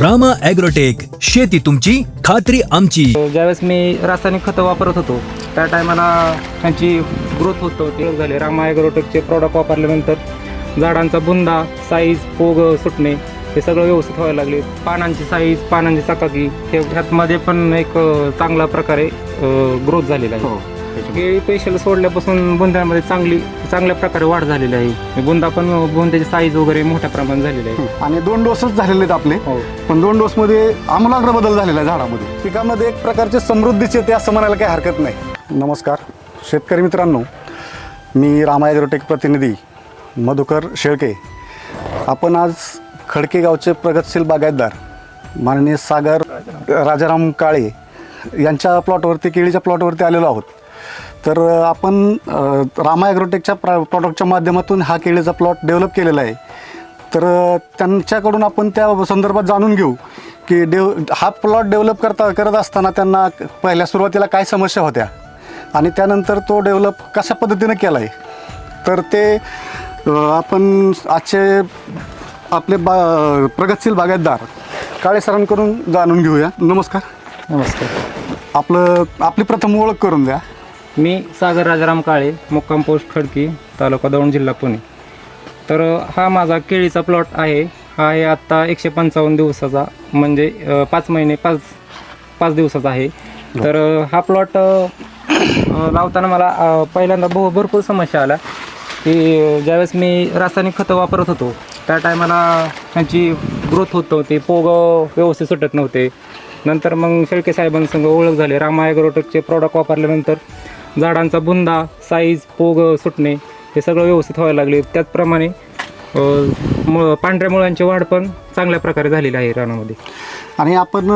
Rama agrotech शेती तुमची खात्री आमची. ज्यावेळेस मी रासायनिक खतं वापरत होतो त्या टायमाला त्यांची ग्रोथ होत होती झाली. रामा ॲग्रोटेकचे प्रॉडक्ट वापरल्यानंतर झाडांचा बुंदा साईज पोग सुटणे हे सगळं व्यवस्थित व्हायला लागले. पानांची साईज पानांची चकाकी हे ह्यातमध्ये पण एक चांगल्या प्रकारे ग्रोथ झालेला हो. केळी पेशल सोडल्यापासून बुंद्यांमध्ये चांगली चांगल्या प्रकारे वाढ झालेली आहे. बुंदा पण बुंद्याची साईज वगैरे मोठ्या प्रमाणात झालेली आहे. आणि दोन डोसच झालेले आहेत आपले. हो. पण दोन डोसमध्ये आमूलाग्र बदल झालेला आहे झाडामध्ये. पिकामध्ये एक प्रकारचे समृद्धीचे येते असं म्हणायला काही हरकत नाही. नमस्कार. शेतकरी मित्रांनो मी रामा ॲग्रोटेक प्रतिनिधी मधुकर शेळके. आपण आज खडके गावचे प्रगतशील बागायतदार माननीय सागर राजाराम काळे यांच्या प्लॉटवरती केळीच्या प्लॉटवरती आलेलो आहोत. तर आपण रामा ॲग्रोटेकच्या प्रा प्रॉडक्टच्या माध्यमातून हा केळीचा प्लॉट डेव्हलप केलेला आहे. तर त्यांच्याकडून आपण त्या संदर्भात जाणून घेऊ की डेव हा प्लॉट डेव्हलप करता करत असताना त्यांना पहिल्या सुरुवातीला काय समस्या होत्या? आणि त्यानंतर तो डेव्हलप कशा पद्धतीनं केला आहे तर ते आपण आजचे आपले बा प्रगतशील बागायतदार काळे सरांकडून जाणून घेऊया. नमस्कार. नमस्कार. आपलं आपली प्रथम ओळख करून द्या. मी सागर राजाराम काळे मुक्काम पोस्ट खडकी तालुका दौंड जिल्हा पुणे. तर हा माझा केळीचा प्लॉट आहे. हा आहे आत्ता एकशे पंचावन्न दिवसाचा म्हणजे पाच महिने पाच पाच दिवसाचा आहे. तर हा प्लॉट लावताना मला पहिल्यांदा भ भरपूर समस्या आल्या. की ज्यावेळेस मी रासायनिक खतं वापरत होतो त्या टायमाला त्यांची ग्रोथ होत नव्हती पोग व्यवस्थित सुटत नव्हते. नंतर मग शेळके साहेबांसंग ओळख झाली. रामा ॲग्रोटेकचे प्रॉडक्ट वापरल्यानंतर झाडांचा बुंदा साईज पोग सुटणे हे सगळं व्यवस्थित व्हायला लागले. त्याचप्रमाणे मु पांढऱ्या मुळांची वाढ पण चांगल्या प्रकारे झालेली आहे रानामध्ये. आणि आपण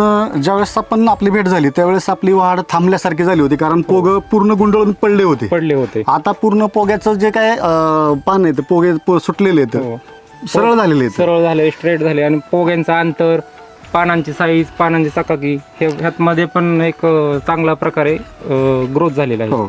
ज्यावेळेस आपण आपली भेट झाली त्यावेळेस आपली वाढ थांबल्यासारखी झाली होती कारण पोग पूर्ण गुंडळून पडले होते. पडले होते. आता पूर्ण पोग्याचं जे काय पान आहे ते पोगे सुटलेले हो. आहेत सरळ झालेले आहेत. सरळ झाले स्ट्रेट झाले आणि पोग्यांचं अंतर पानांची साईज पानांची चकाकी हे ह्यातमध्ये पण एक अ, चांगल्या प्रकारे ग्रोथ झालेला आहे. हो.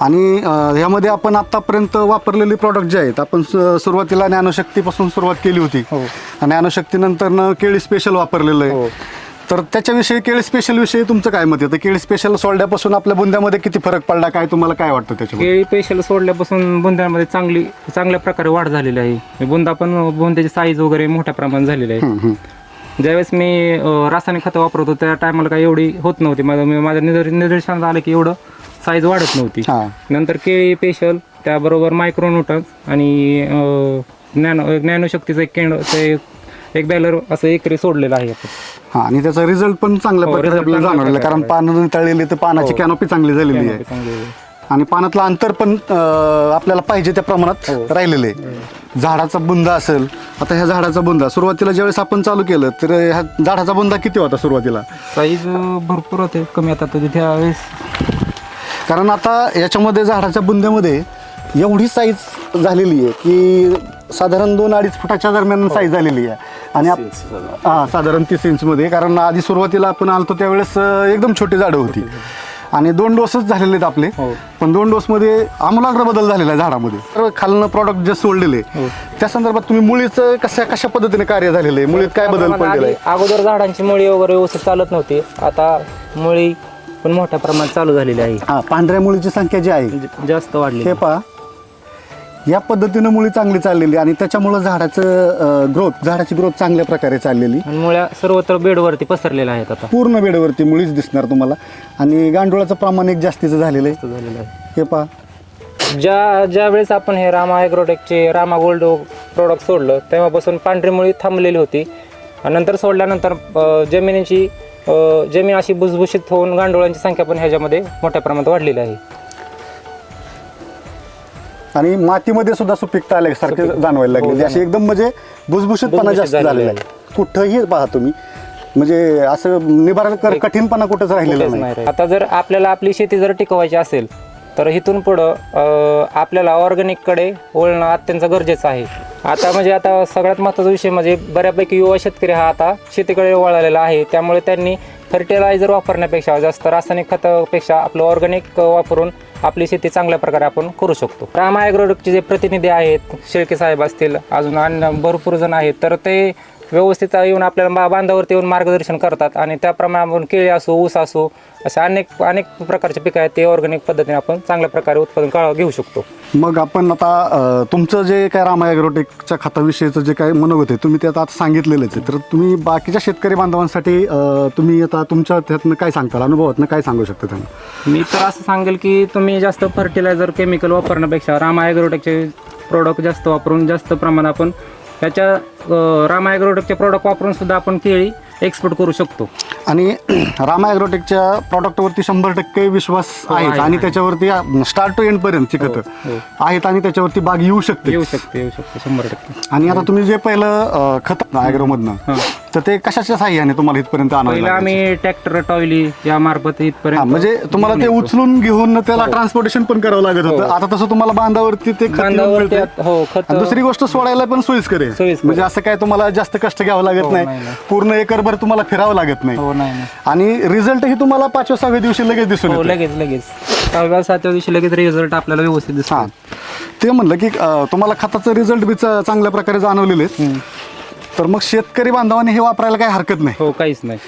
आणि ह्यामध्ये आपण आतापर्यंत वापरलेली प्रॉडक्ट जे आहेत आपण सुरुवातीला ज्ञानशक्तीपासून सुरुवात केली होती. हो. ज्ञानशक्तीनंतर केळी स्पेशल वापरलेलं हो. आहे तर त्याच्याविषयी केळी स्पेशल विषयी तुमचं काय मत आहे? तर केळी स्पेशल सोडल्यापासून आपल्या बुंद्यामध्ये किती फरक पडला? काय तुम्हाला काय वाटतं त्याच्यामध्ये केळी पेशल सोडल्यापासून बुंद्यांमध्ये चांगली चांगल्या प्रकारे वाढ झालेली आहे. बुंदा पण बुंद्याची साईज वगैरे मोठ्या प्रमाणात झालेली आहे. ज्यावेळेस मी रासायनिक खतं वापरत होतो त्या टायमाला काही एवढी होत नव्हती माझं मी- माझ्या निदर निदर्शनात आलं की एवढं साईज वाढत नव्हती हा. नंतर केळी पेशल त्याबरोबर मायक्रोन्यूटन्स आणि ज्ञानो ज्ञानशक्तीचं एक केंद्र ते एक बॅलर असं एकरी सोडलेलं आहे हा आणि त्याचा रिझल्ट पण चांगल्या हो, प्रकारे आपल्याला जाणवलेला कारण पानं तळलेली तर पानाची हो. कॅनोपी चांगली झालेली आहे. आणि पानातलं अंतर पण अं, आपल्याला पाहिजे त्या प्रमाणात हो. राहिलेलं आहे. झाडाचा बुंदा असेल आता ह्या झाडाचा बुंदा सुरुवातीला ज्यावेळेस आपण चालू केलं तर ह्या झाडाचा बुंदा किती होता सुरुवातीला? साईज भरपूर होते कमी आता तर त्यावेळेस. कारण आता याच्यामध्ये झाडाच्या बुंद्यामध्ये एवढी साईज झालेली आहे की साधारण दोन अडीच फुटाच्या दरम्यान साईज झालेली आहे. आणि आप- हा साधारण तीस इंचमध्ये कारण आधी सुरुवातीला आपण आलतो त्यावेळेस अं, एकदम छोटी झाडं होती. आणि दोन डोसच झालेले आहेत आपले. हो. पण दोन डोसमध्ये आमूलाग्र बदल झालेला आहे झाडामध्ये. तर खालनं प्रॉडक्ट जे सोडलेले हो. त्या संदर्भात तुम्ही मुळीचं कशा कशा पद्धतीने कार्य झालेलं आहे? मुळीत काय बदल पडलेला आहे? अगोदर झाडांची मुळी वगैरे व्यवस्थित चालत नव्हती. आता मुळी पण मोठ्या प्रमाणात चालू झालेली आहे. हा पांढऱ्या मुळीची संख्या जी आहे ज- जास्त वाढली हे पहा. या पद्धतीनं मुळी चांगली चाललेली आणि त्याच्यामुळं झाडाचं ग्रोथ झाडाची ग्रोथ चांगल्या प्रकारे चाललेली. आणि मुळ्या सर्वत्र बेडवरती पसरलेल्या आहेत आता. पूर्ण बेडवरती मुळीच दिसणार तुम्हाला. आणि गांडुळाचं प्रमाण एक जास्तीचं झालेलं आहे. झालेलं आहे. हे पहा. ज्या ज्या वेळेस आपण हे रामा ॲग्रोटेकचे रामा गोल्ड प्रोडक्ट सोडलं तेव्हापासून पांढरी मुळी थांबलेली होती. आणि नंतर सोडल्यानंतर अ, जमिनीची अ, जमीन अशी भुसभुशीत होऊन गांडोळांची संख्या पण ह्याच्यामध्ये मोठ्या प्रमाणात वाढलेली आहे. आणि मातीमध्ये सुद्धा सुपीकता आल्यासारखे जाणवायला लागलेली हो, अशी एकदम म्हणजे भुसभुशीतपणा भुसभुशीत जास्त झालेली आहे. कुठंही पहा तुम्ही. म्हणजे असं निभारण कर- कठीणपणा कुठंच राहिलेला नाही. आता जर आपल्याला आपली शेती जर टिकवायची असेल तर इथून पुढं आपल्याला ऑर्गॅनिककडे वळणं अत्यंत गरजेचं आहे. आता म्हणजे आता सगळ्यात महत्त्वाचा विषय म्हणजे बऱ्यापैकी युवा शेतकरी हा आता शेतीकडे वळालेला आहे. त्यामुळे त्यांनी फर्टिलायझर वापरण्यापेक्षा जास्त रासायनिक खतापेक्षा आपलं ऑर्गॅनिक वापरून आपली शेती चांगल्या प्रकारे आपण करू शकतो. रामा ॲग्रोडकचे जे प्रतिनिधी आहेत शेळके साहेब असतील अजून अन्य भरपूर जण आहेत तर ते व्यवस्थित येऊन आपल्याला बा बांधावरती येऊन मार्गदर्शन करतात आणि त्याप्रमाणे आपण केळी असो ऊस असो असे अनेक अनेक प्रकारचे पिकं आहेत ते ऑर्गॅनिक पद्धतीने आपण चांगल्या प्रकारे उत्पादन काढ घेऊ शकतो. मग आपण आता तुमचं जे काय रामा ॲग्रोटेकच्या खताविषयीचं जे काय मनोगत आहे तुम्ही ते आता सांगितलेलंच आहे. तर तुम्ही बाकीच्या शेतकरी बांधवांसाठी तुम्ही आता तुमच्या त्यातनं काय सांगताल? अनुभवातनं काय सांगू शकता त्यांना? मी तर असं सांगेल की तुम्ही जास्त फर्टिलायझर केमिकल वापरण्यापेक्षा रामा ॲग्रोटेकचे प्रोडक्ट जास्त वापरून जास्त प्रमाणात आपण ह्याच्या अं, रामा ॲग्रोटेकचे प्रोडक्ट वापरून सुद्धा आपण केळी एक्सपोर्ट करू शकतो आणि रामा ॲग्रोटेकच्या प्रॉडक्टवरती शंभर टक्के विश्वास हो, आहे आणि. त्याच्यावरती स्टार्ट टू एंड पर्यंतची खतं हो. आहेत आणि त्याच्यावरती बाग येऊ शकते येऊ शकते येऊ शकते शंभर टक्के आणि आता तुम्ही जे पहिलं खत ॲग्रोमधनं हां. तर ते कशाच्या साह्याने तुम्हाला इथपर्यंत पहिलं लागायचं? आम्ही ट्रॅक्टर टॉयली या मार्फत हा, इथपर्यंत म्हणजे तुम्हाला ते घेऊन. उचलून घेऊन त्याला ट्रान्सपोर्टेशन पण करावं लागत होतं हो. आता तसं तुम्हाला बांधावरती ते खत येऊन बांधावरती मिळतंय. आत- हो, खत- आणि दुसरी गोष्ट सोडायला पण सोयीस्कर आहे सोयीस्कर. म्हणजे असं काय तुम्हाला जास्त कष्ट घ्यावं लागत हो, नाही नाही, नाही. पूर्ण एकरभर तुम्हाला फिरावं लागत नाही हो नाही नाही. आणि रिझल्टही तुम्हाला पाचव्या सहाव्या दिवशी लगेच दिसून हो येतो लगेच लगेच सहाव्या सातव्या दिवशी लगेच रिझल्ट आपल्याला व्यवस्थित हा दिसतो ते म्हणलं की अं, तुम्हाला खताचं रिझल्ट बी च- चांगल्या प्रकारे जाणवलेले आहेत. तर मग शेतकरी बांधवांनी हे वापरायला काही हरकत नाही. हो काहीच नाही.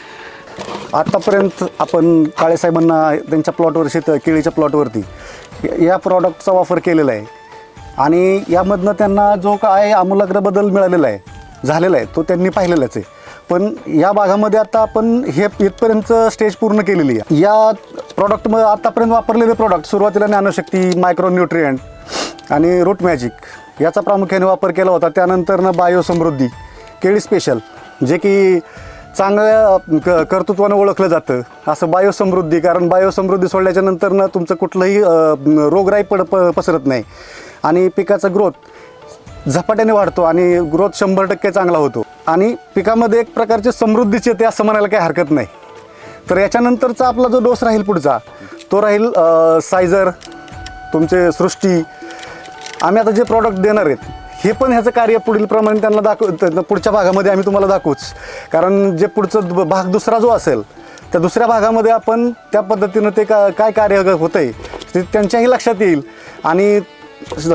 आतापर्यंत आपण काळेसाहेबांना त्यांच्या प्लॉटवर शेत केळीच्या प्लॉटवरती या प्रॉडक्टचा वापर केलेला आहे. आणि यामधनं त्यांना जो काय आमूलाग्र बदल मिळालेला आहे झालेला आहे तो त्यांनी पाहिलेलाच आहे. पण या भागामध्ये आता आपण हे इथपर्यंत स्टेज पूर्ण केलेली आहे. या प्रॉडक्टमध्ये आतापर्यंत वापरलेले प्रॉडक्ट सुरुवातीला ज्ञानशक्ती मायक्रो न्यूट्रियंट आणि रूट मॅजिक याचा प्रामुख्याने वापर केला होता. त्यानंतरनं बायोसमृद्धी केळी स्पेशल जे की चांगल्या क कर्तृत्वानं ओळखलं जातं. असं बायोसमृद्धी कारण बायोसमृद्धी सोडल्याच्या नंतरनं तुमचं कुठलंही रोगराई पड प पसरत नाही. आणि पिकाचा ग्रोथ झपाट्याने वाढतो आणि ग्रोथ शंभर टक्के चांगला होतो. आणि पिकामध्ये एक प्रकारची समृद्धीच येते असं म्हणायला काही हरकत नाही. तर याच्यानंतरचा आपला जो डोस राहील पुढचा तो राहील सायझर तुमचे सृष्टी. आम्ही आता जे प्रॉडक्ट देणार आहेत हे पण ह्याचं कार्य पुढील प्रमाणे त्यांना दाखव पुढच्या भागामध्ये आम्ही तुम्हाला दाखवूच. कारण जे पुढचं भाग दुसरा जो असेल त्या दुसऱ्या भागामध्ये आपण त्या पद्धतीनं ते का काय कार्य होतं आहे ते त्यांच्याही लक्षात येईल. आणि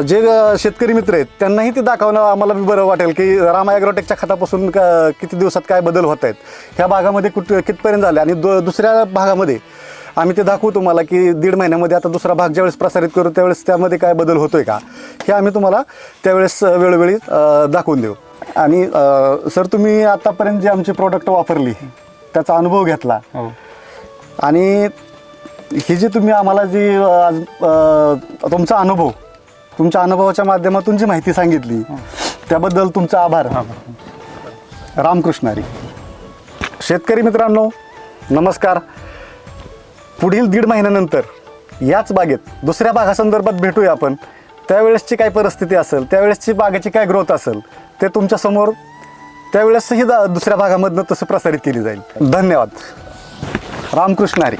जे शेतकरी मित्र आहेत त्यांनाही ते दाखवणं आम्हाला बी बरं वाटेल की रामा ॲग्रोटेकच्या खतापासून का किती दिवसात काय बदल होत आहेत ह्या भागामध्ये कुठ कितपर्यंत झाले? आणि दु दुसऱ्या भागामध्ये आम्ही ते दाखवू तुम्हाला की दीड महिन्यामध्ये आता दुसरा भाग ज्यावेळेस प्रसारित करू त्यावेळेस त्यामध्ये काय बदल होतोय का? हे आम्ही तुम्हाला त्यावेळेस वेळोवेळी दाखवून देऊ. आणि सर तुम्ही आतापर्यंत जी आमची प्रोडक्ट वापरली त्याचा अनुभव घेतला. हो. आणि ही जी तुम्ही आम्हाला जी आज तुमचा अनुभव तुमच्या अनुभवाच्या माध्यमातून जी माहिती सांगितली त्याबद्दल तुमचा आभार. रामकृष्णारी शेतकरी मित्रांनो नमस्कार. पुढील दीड महिन्यानंतर याच बागेत दुसऱ्या भागासंदर्भात भेटूया आपण. त्यावेळेसची काय परिस्थिती असेल त्यावेळेसची बागेची काय ग्रोथ असेल ते तुमच्यासमोर त्यावेळेसही दा- दुसऱ्या भागामधनं तसं प्रसारित केली जाईल. धन्यवाद. रामकृष्ण हरी.